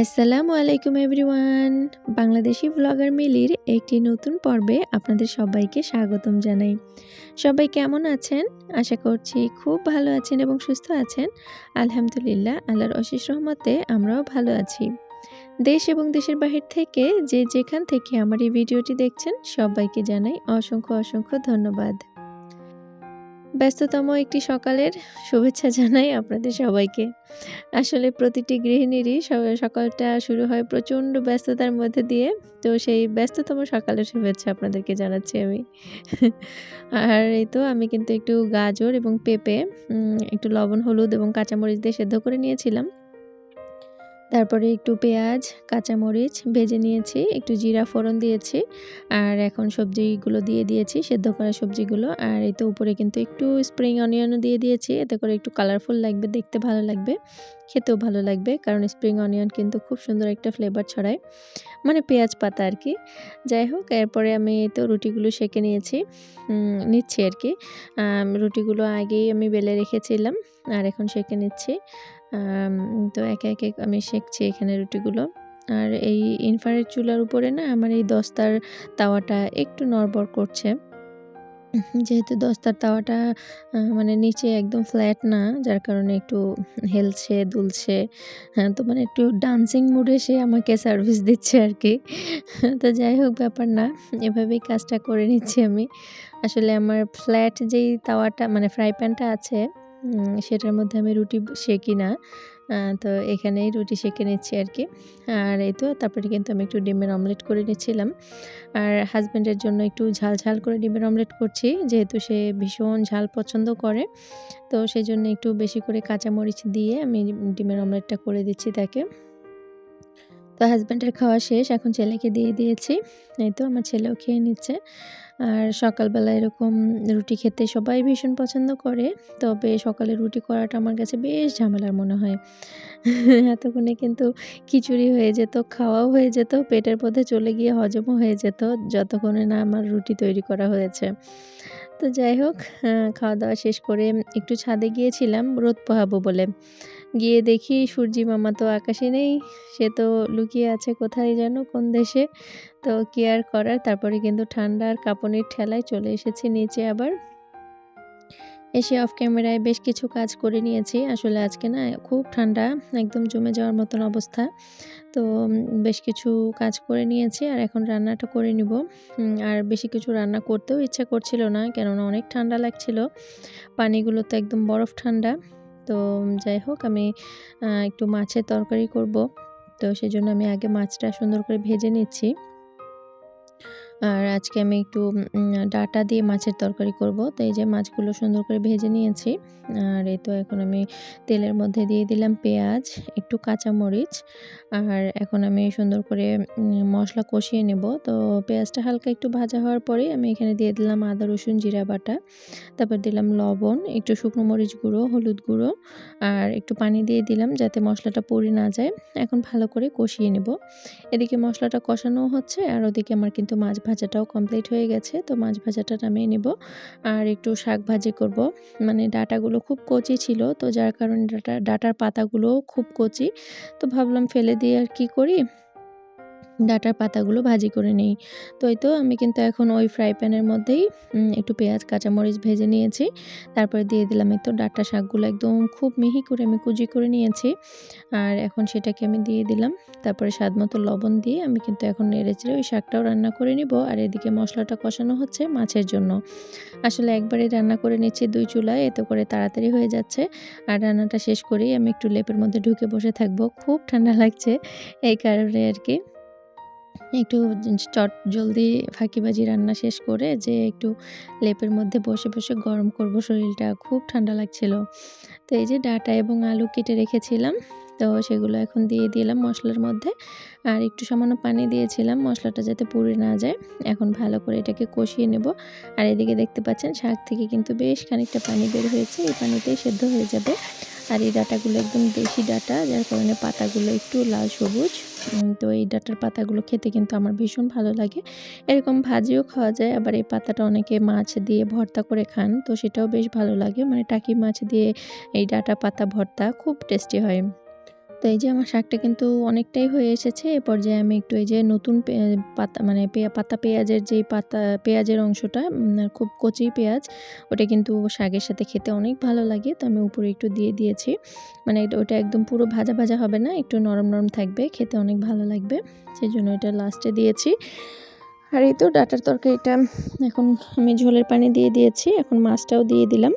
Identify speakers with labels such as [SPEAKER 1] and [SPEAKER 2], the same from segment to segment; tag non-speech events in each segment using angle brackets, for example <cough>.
[SPEAKER 1] আসসালামু আলাইকুম everyone. Bangladeshi blogger মিলির একটি নতুন পর্বে আপনাদের সবাইকে স্বাগতম জানাই। সবাই কেমন আছেন? আশা করছি খুব ভালো আছেন এবং সুস্থ আছেন। আলহামদুলিল্লাহ, আল্লাহর অশেষ রহমতে আমরাও ভালো আছি। দেশ এবং দেশের বাহির থেকে যে যেখান থেকে আমার এই ভিডিওটি দেখছেন, সবাইকে জানাই অসংখ্য অসংখ্য ধন্যবাদ। ব্যস্ততম একটি সকালের শুভেচ্ছা জানাই আপনাদের সবাইকে। আসলে প্রতিটি গৃহিণীরই সকালটা শুরু হয় প্রচণ্ড ব্যস্ততার মধ্যে দিয়ে। তো সেই ব্যস্ততম সকালের শুভেচ্ছা আপনাদেরকে জানাচ্ছি আমি। আর এই তো আমি কিন্তু একটু গাজর এবং পেঁপে একটু লবণ, হলুদ এবং কাঁচামরিচ দিয়ে সেদ্ধ করে নিয়েছিলাম। তারপরে একটু পেঁয়াজ, কাঁচামরিচ ভেজে নিয়েছি, একটু জিরা ফোড়ন দিয়েছি, আর এখন সবজিগুলো দিয়ে দিয়েছি, সেদ্ধ করা সবজিগুলো, আর এই তো উপরে কিন্তু একটু স্প্রিং অনিয়নও দিয়ে দিয়েছি, এতে করে একটু কালারফুল লাগবে, দেখতে ভালো লাগবে, খেতেও ভালো লাগবে, কারণ স্প্রিং অনিয়ন কিন্তু খুব সুন্দর একটা ফ্লেভার ছড়ায় মানে পেঁয়াজ পাতা আর কি। যাই হোক, এরপরে আমি তো রুটিগুলো সেঁকে নিয়েছি নিচ্ছি আর কি। রুটিগুলো আগেই আমি বেলে রেখেছিলাম, আর এখন সেঁকে নিচ্ছি। তো একে একে আমি শেখছি এখানে রুটিগুলো। আর এই ইনফারের চুলার উপরে না আমার এই দস্তার তাওয়াটা একটু নড়বড় করছে। যেহেতু দস্তার তাওয়াটা মানে নিচে একদম ফ্ল্যাট না, যার কারণে একটু হেলছে, দুলছে হ্যাঁ তো মানে একটু ডান্সিং মুডে সে আমাকে সার্ভিস দিচ্ছে আর কি তো যাই হোক, ব্যাপার না, এভাবেই কাজটা করে নিচ্ছি আমি। আসলে আমার ফ্ল্যাট যেই তাওয়াটা মানে ফ্রাই প্যানটা আছে সেটার মধ্যে আমি রুটি সেঁকি না। তো এখানেই রুটি সেঁকে নিচ্ছি আর কি। আর এই তো, তারপরে কিন্তু আমি একটু ডিমের অমলেট করে নিচ্ছিলাম। আর হাজব্যান্ডের জন্য একটু ঝাল ঝাল করে ডিমের অমলেট করছি, যেহেতু সে ভীষণ ঝাল পছন্দ করে। তো সেই জন্য একটু বেশি করে কাঁচামরিচ দিয়ে আমি ডিমের অমলেটটা করে দিচ্ছি তাকে। তো হাজব্যান্ডের খাওয়া শেষ, এখন ছেলেকে দিয়ে দিয়েছি। এই তো, আমার ছেলেও খেয়ে নিচ্ছে। আর সকালবেলা এরকম রুটি খেতে সবাই ভীষণ পছন্দ করে, তবে সকালে রুটি করাটা আমার কাছে বেশ ঝামেলার মনে হয়। <laughs> এতক্ষণে কিন্তু খিচুড়ি হয়ে যেত, খাওয়াও হয়ে যেত, পেটের পথে চলে গিয়ে হজমও হয়ে যেত, যতক্ষণে না আমার রুটি তৈরি করা হয়েছে। তো যাই হোক খাওয়া দাওয়া শেষ করে একটু ছাদে গিয়েছিলাম রোদ পোহাবো বলে। গিয়ে দেখি সূর্যি মামা তো আকাশে নেই, সে তো লুকিয়ে আছে কোথায় যেন, কোন দেশে? তো কেয়ার করার, তারপরে কিন্তু ঠান্ডার কাঁপনের ঠেলায় চলে এসেছি নিচে আবার। এসে অফ ক্যামেরায় বেশ কিছু কাজ করে নিয়েছি, আসলে আজকে না খুব ঠান্ডা, একদম জমে যাওয়ার মতন অবস্থা। তো বেশ কিছু কাজ করে নিয়েছি আর এখন রান্নাটা করে নিব। আর বেশি কিছু রান্না করতেও ইচ্ছা করছিল না, কেননা অনেক ঠান্ডা লাগছিল। পানিগুলো তো একদম বরফ ঠান্ডা। তো যাই হোক, আমি একটু মাছের তরকারি করব। তো সেজন্য আমি আগে মাছটা সুন্দর করে ভেজে নিচ্ছি। আর আজকে আমি একটু ডাটা দিয়ে মাছের তরকারি করব। তো এই যে মাছগুলো সুন্দর করে ভেজে নিয়েছি। আর এই তো এখন আমি তেলের মধ্যে দিয়ে দিলাম পেঁয়াজ, একটু কাঁচামরিচ, আর এখন আমি সুন্দর করে মশলা কষিয়ে নেব। তো পেঁয়াজটা হালকা একটু ভাজা হওয়ার পরে আমি এখানে দিয়ে দিলাম আদা, রসুন, জিরা বাটা, তারপর দিলাম লবণ, একটু শুকনো মরিচ গুঁড়ো, হলুদ গুঁড়ো, আর একটু পানি দিয়ে দিলাম যাতে মশলাটা পড়ে না যায়। এখন ভালো করে কষিয়ে নেব। এদিকে মশলাটা কষানো হচ্ছে, আর ওদিকে আমার কিন্তু মাছ ভাজাটাও কমপ্লিট হয়ে গেছে, তো মাছ ভাজাটা নামিয়ে নেব। আর একটু শাক ভাজি করব। মানে ডাটাগুলো খুব কচি ছিল, তো যার কারণে ডাটা, ডাটার পাতাগুলোও খুব কচি। তো ভাবলাম ফেলে দিয়ে আর কি করি? ডাটার পাতাগুলো ভাজি করে নিই। তো এই তো আমি কিন্তু এখন ওই ফ্রাই প্যানের মধ্যেই একটু পেঁয়াজ, কাঁচামরিচ ভেজে নিয়েছি। তারপরে দিয়ে দিলাম একটু ডাটা শাকগুলো একদম খুব মিহি করে আমি কুচি করে নিয়েছি। আর এখন সেটাকে আমি দিয়ে দিলাম। তারপরে স্বাদ মতো লবণ দিয়ে আমি কিন্তু এখন নেড়েচেড়ে ওই শাকটাও রান্না করে নিব। আর এদিকে মশলাটা কষানো হচ্ছে মাছের জন্য। আসলে একবারে রান্না করে নিচ্ছি দুই চুলায়, এতে করে তাড়াতাড়ি হয়ে যাচ্ছে। আর রান্নাটা শেষ করেই আমি একটু লেপের মধ্যে ঢুকে বসে থাকব। খুব ঠান্ডা লাগছে এই কারণে আর কি। একটু চট জলদি ফাঁকিবাজি রান্না শেষ করে যে একটু লেপের মধ্যে বসে বসে গরম করব, শরীরটা খুব ঠান্ডা লাগছিল। তো এই যে ডাটা এবং আলু কেটে রেখেছিলাম। তো সেগুলো এখন দিয়ে দিলাম মশলার মধ্যে। আর একটু সামান্য পানি দিয়েছিলাম, মশলাটা যাতে পুড়ে না যায়। এখন ভালো করে এটাকে কষিয়ে নেব। আর এদিকে দেখতে পাচ্ছেন শাক থেকে কিন্তু বেশ খানিকটা পানি বের হয়েছে। এই পানিতেই সেদ্ধ হয়ে যাবে। আর এই ডাটাগুলো একদম দেশি ডাটা, যার কারণে পাতাগুলো একটু লাল সবুজ। তো এই ডাটার পাতাগুলো খেতে কিন্তু আমার ভীষণ ভালো লাগে। এরকম ভাজিও খাওয়া যায়, আবার এই পাতাটা অনেকে মাছ দিয়ে ভর্তা করে খান, তো সেটাও বেশ ভালো লাগে। মানে টাকি মাছ দিয়ে এই ডাটা পাতা ভর্তা খুব টেস্টি হয়। তো এই যে আমার শাকটা কিন্তু অনেকটাই হয়ে এসেছে। এ পর্যায়ে আমি একটু এই যে নতুন পাতা মানে পাতা পেঁয়াজের যেই পাতা, পেঁয়াজের অংশটা খুব কচি পেঁয়াজ, ওটা কিন্তু শাকের সাথে খেতে অনেক ভালো লাগে। তো আমি উপরে একটু দিয়ে দিয়েছি। মানে ওটা একদম পুরো ভাজা ভাজা হবে না, একটু নরম নরম থাকবে, খেতে অনেক ভালো লাগবে। সেই জন্য এটা লাস্টে দিয়েছি। আর এই তো ডাটার তরকারিটা, এখন আমি ঝোলের পানি দিয়ে দিয়েছি, এখন মাছটাও দিয়ে দিলাম।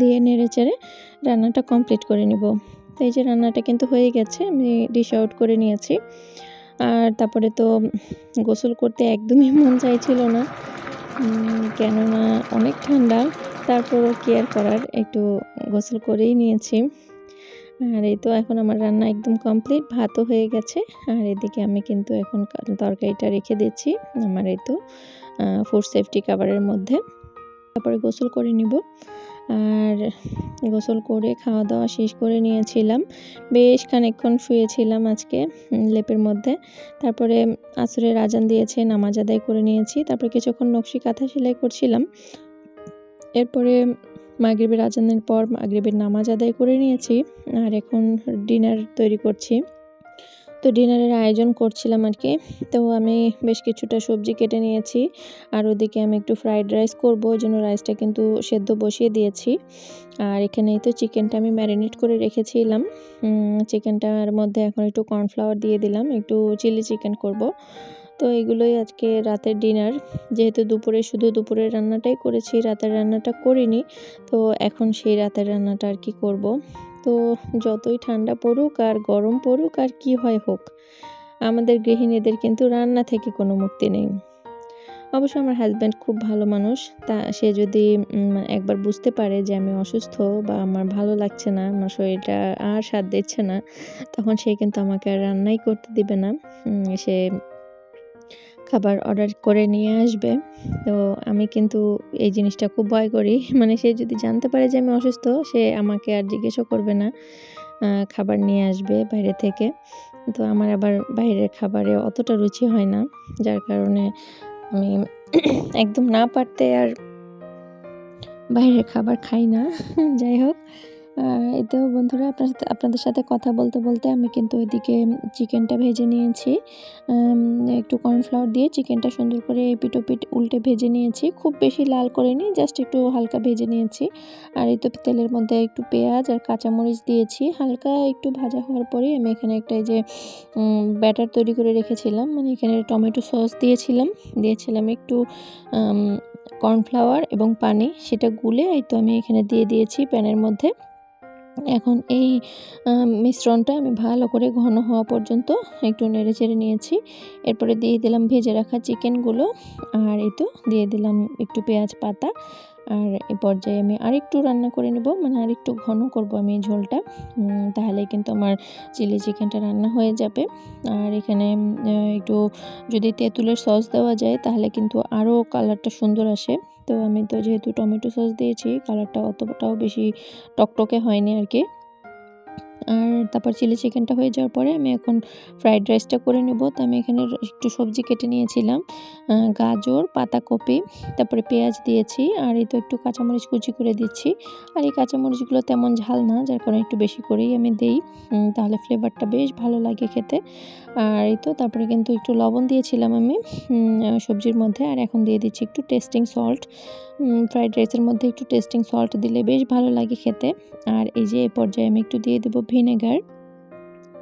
[SPEAKER 1] দিয়ে নেড়ে চেড়ে রান্নাটা কমপ্লিট করে নেব। তো এই যে রান্নাটা কিন্তু হয়ে গেছে, আমি ডিশ আউট করে নিয়েছি। আর তারপরে তো গোসল করতে একদমই মন চাইছিল না। কেননা অনেক ঠান্ডা তারপরও কেয়ার করার, একটু গোসল করেই নিয়েছি। আর এই তো এখন আমার রান্না একদম কমপ্লিট ভাতও হয়ে গেছে। আর এদিকে আমি কিন্তু এখন তরকারিটা রেখে দিচ্ছি আমার এই তো ফুড সেফটি কাভারের মধ্যে। তারপরে গোসল করে নিব। আর গোসল করে খাওয়া দাওয়া শেষ করে নিয়েছিলাম। বেশ খানিকক্ষণ শুয়েছিলাম আজকে লেপের মধ্যে। তারপরে আসরের আজান দিয়েছে, নামাজ আদায় করে নিয়েছি। তারপরে কিছুক্ষণ নকশি কাঁথা সেলাই করছিলাম। এরপরে মাগরিবের আজানের পর মাগরিবের নামাজ আদায় করে নিয়েছি। আর এখন ডিনার তৈরি করছি। তো ডিনারের আয়োজন করছিলাম আর কি। তো আমি বেশ কিছুটা সবজি কেটে নিয়েছি। আর ওদিকে আমি একটু ফ্রাইড রাইস করব, ওই জন্য রাইসটা কিন্তু সেদ্ধ বসিয়ে দিয়েছি। আর এখানেই তো চিকেনটা আমি ম্যারিনেট করে রেখেছিলাম। চিকেনটার মধ্যে এখন একটু কর্নফ্লাওয়ার দিয়ে দিলাম, একটু চিলি চিকেন করব। তো এগুলোই আজকে রাতের ডিনার যেহেতু দুপুরে, শুধু দুপুরের রান্নাটাই করেছি, রাতের রান্নাটা করিনি। তো এখন সেই রাতের রান্নাটা আর কি করব। তো যতই ঠান্ডা পড়ুক আর গরম পড়ুক আর কি হয় হোক, আমাদের গৃহিণীদের কিন্তু রান্না থেকে কোনো মুক্তি নেই। অবশ্য আমার হাজব্যান্ড খুব ভালো মানুষ, তা সে যদি একবার বুঝতে পারে যে আমি অসুস্থ বা আমার ভালো লাগছে না, আমার শরীরটা আর স্বাদ দিচ্ছে না, তখন সে কিন্তু আমাকে আর রান্নাই করতে দিবে না। সে খাবার অর্ডার করে নিয়ে আসবে। তো আমি কিন্তু এই জিনিসটা খুব ভয় করি। <laughs> মানে সে যদি জানতে পারে যে আমি অসুস্থ, সে আমাকে আর জিজ্ঞেসও করবে না খাবার নিয়ে আসবে বাইরে থেকে। তো আমার আবার বাইরের খাবারে অতটা রুচি হয় না, যার কারণে আমি <clears throat> একদম না পারতে আর বাইরের খাবার খাই না। <laughs> যাই হোক। তো বন্ধুরা আপনার সাথে, আপনাদের সাথে কথা বলতে বলতে আমি কিন্তু ওইদিকে চিকেনটা ভেজে নিয়েছি। একটু কর্নফ্লাওয়ার দিয়ে চিকেনটা সুন্দর করে এপিট ওপিট উল্টে ভেজে নিয়েছি। খুব বেশি লাল করিনি জাস্ট একটু হালকা ভেজে নিয়েছি। আর এই তো তেলের মধ্যে একটু পেঁয়াজ আর কাঁচামরিচ দিয়েছি। হালকা একটু ভাজা হওয়ার পরেই আমি এখানে একটা এই যে ব্যাটার তৈরি করে রেখেছিলাম। মানে এখানে টমেটো সস দিয়েছিলাম। দিয়েছিলাম একটু কর্নফ্লাওয়ার এবং পানি। সেটা গুলে এই তো আমি এখানে দিয়ে দিয়েছি প্যানের মধ্যে। এখন এই মিশ্রণটা আমি ভালো করে ঘন হওয়া পর্যন্ত একটু নেড়ে চেড়ে নিয়েছি। এরপরে দিয়ে দিলাম ভেজে রাখা চিকেনগুলো। আর এই তো দিয়ে দিলাম একটু পেঁয়াজ পাতা। আর এ পর্যায়ে আমি আরেকটু রান্না করে নেব মানে আরেকটু ঘন করব আমি ঝোলটা। তাহলে কিন্তু আমার চিলি চিকেনটা রান্না হয়ে যাবে। আর এখানে একটু যদি তেঁতুলের সস দেওয়া যায়, তাহলে কিন্তু আরও কালারটা সুন্দর আসে। তো আমি তো যেহেতু টমেটো সস দিয়েছি, কালারটা অতটাও বেশি টকটকে হয়নি আর কি আর তারপর চিলি চিকেনটা হয়ে যাওয়ার পরে আমি এখন ফ্রাইড রাইসটা করে নেব। তো আমি এখানে একটু সবজি কেটে নিয়েছিলাম গাজর, পাতাকপি, তারপরে পেঁয়াজ দিয়েছি, আর এই তো একটু কাঁচামরিচ কুচি করে দিচ্ছি। আর এই কাঁচামরিচগুলো তেমন ঝাল না, যার কারণে একটু বেশি করেই আমি দেই। তাহলে ফ্লেভারটা বেশ ভালো লাগে খেতে। আর এই তো তারপরে কিন্তু একটু লবণ দিয়েছিলাম আমি সবজির মধ্যে, আর এখন দিয়ে দিচ্ছি একটু টেস্টিং সল্ট ফ্রাইড রাইসের মধ্যে একটু টেস্টিং সল্ট দিলে বেশ ভালো লাগে খেতে। আর এই যে এ পর্যায়ে আমি একটু দিয়ে দেবো ভিনেগার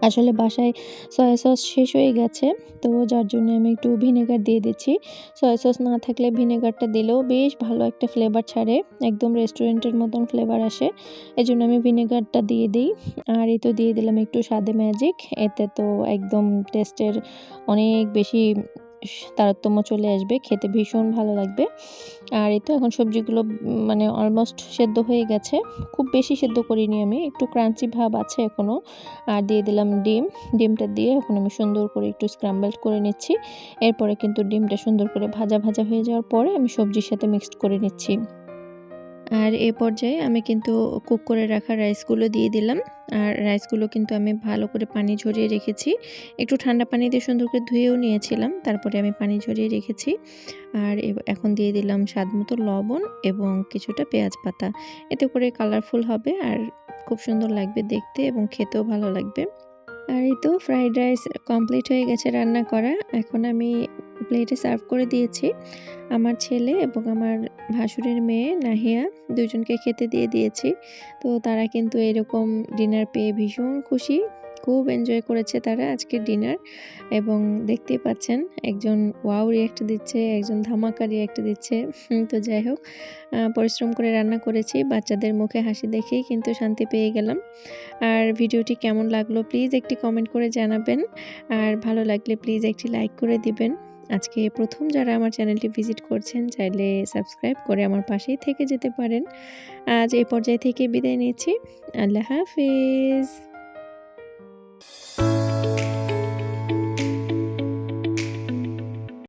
[SPEAKER 1] আসলে বাসায় সয়া সস শেষ হয়ে গেছে, তো যার জন্য আমি একটু ভিনেগার দিয়ে দিচ্ছি। সয়া সস না থাকলে ভিনেগারটা দিলেও বেশ ভালো একটা ফ্লেভার ছাড়ে, একদম রেস্টুরেন্টের মতন ফ্লেভার আসে। এই জন্য আমি ভিনেগারটা দিয়ে দিই। আর এই তো দিয়ে দিলাম একটু স্বাদে ম্যাজিক এতে তো একদম টেস্টের অনেক বেশি তারতম্য চলে আসবে, খেতে ভীষণ ভালো লাগবে। আর এই তো এখন সবজিগুলো মানে অলমোস্ট সেদ্ধ হয়ে গেছে। খুব বেশি সেদ্ধ করিনি আমি, একটু ক্রাঞ্চি ভাব আছে এখনও আর দিয়ে দিলাম ডিম, ডিমটা দিয়ে এখন আমি সুন্দর করে একটু স্ক্রাম্বল করে নিচ্ছি। এরপরে কিন্তু ডিমটা সুন্দর করে ভাজা ভাজা হয়ে যাওয়ার পরে আমি সবজির সাথে মিক্সড করে নিচ্ছি। আর এ পর্যায়ে আমি কিন্তু কুক করে রাখা রাইসগুলো দিয়ে দিলাম। আর রাইসগুলো কিন্তু আমি ভালো করে পানি ঝরিয়ে রেখেছি। একটু ঠান্ডা পানি দিয়ে সুন্দর করে ধুয়েও নিয়েছিলাম, তারপরে আমি পানি ঝরিয়ে রেখেছি। আর এখন দিয়ে দিলাম স্বাদ মতো লবণ এবং কিছুটা পেঁয়াজ পাতা। এতে করে কালারফুল হবে আর খুব সুন্দর লাগবে দেখতে এবং খেতেও ভালো লাগবে। আর এই তো ফ্রাইড রাইস কমপ্লিট হয়ে গেছে রান্না করা। এখন আমি প্লেটে সার্ভ করে দিয়েছি। আমার ছেলে এবং আমার ভাসুরের মেয়ে নাহিয়া দুজনকে খেতে দিয়ে দিয়েছি। তো তারা কিন্তু এরকম ডিনার পেয়ে ভীষণ খুশি। খুব এনজয় করেছে তারা আজকের ডিনার এবং দেখতেই পাচ্ছেন একজন ওয়াও রিয়াক্ট দিচ্ছে, একজন ধামাকা রিয়াক্ট দিচ্ছে। তো যাই হোক পরিশ্রম করে রান্না করেছি। বাচ্চাদের মুখে হাসি দেখেই কিন্তু শান্তি পেয়ে গেলাম। আর ভিডিওটি কেমন লাগল প্লিজ একটি কমেন্ট করে জানাবেন। আর ভালো লাগলে প্লিজ একটি লাইক করে দিবেন। আজকে প্রথম যারা আমার চ্যানেলটি ভিজিট করছেন, চাইলে সাবস্ক্রাইব করে আমার পাশেই থেকে যেতে পারেন। আজ এই পর্যায় থেকে বিদায় নিচ্ছি। আল্লাহ হাফিজ।